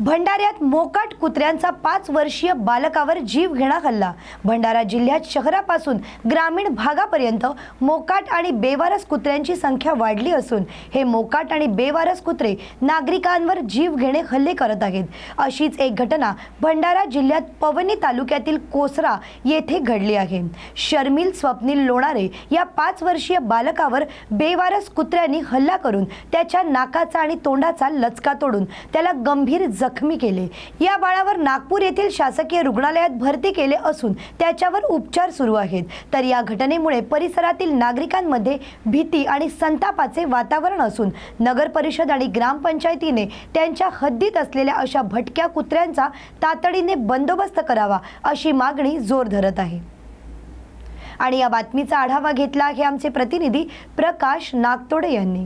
भंडाऱ्यात मोकाट कुत्र्यांचा पाच वर्षीय बालकावर जीव घेणा हल्ला. भंडारा जिल्ह्यात शहरापासून ग्रामीण भागापर्यंत मोकाट आणि बेवारस कुत्र्यांची संख्या वाढली असून हे मोकाट आणि बेवारस कुत्रे नागरिकांवर जीव घेणे हल्ले करत आहेत. अशीच एक घटना भंडारा जिल्ह्यात पवनी तालुक्यातील कोसरा येथे घडली आहे. शर्मिल स्वप्नील लोणारे या पाच वर्षीय बालकावर बेवारस कुत्र्यांनी हल्ला करून त्याच्या नाकाचा आणि तोंडाचा लचका तोडून त्याला गंभीर जखम जखमी केले. या बाळावर नागपूर येथील शासकीय रुग्णालयात भरती केले असून त्याच्यावर उपचार सुरू आहेत. तर या घटनेमुळे परिसरातील नागरिकांमध्ये भीती आणि संतापाचे वातावरण असून नगर परिषद आणि ग्रामपंचायतीने त्यांच्या हद्दीत असलेल्या अशा भटक्या कुत्र्यांचा तातडीने बंदोबस्त करावा अशी मागणी जोर धरत आहे. आणि या बातमीचा आढावा घेतला आहे आमचे प्रतिनिधी प्रकाश नागतोडे यांनी.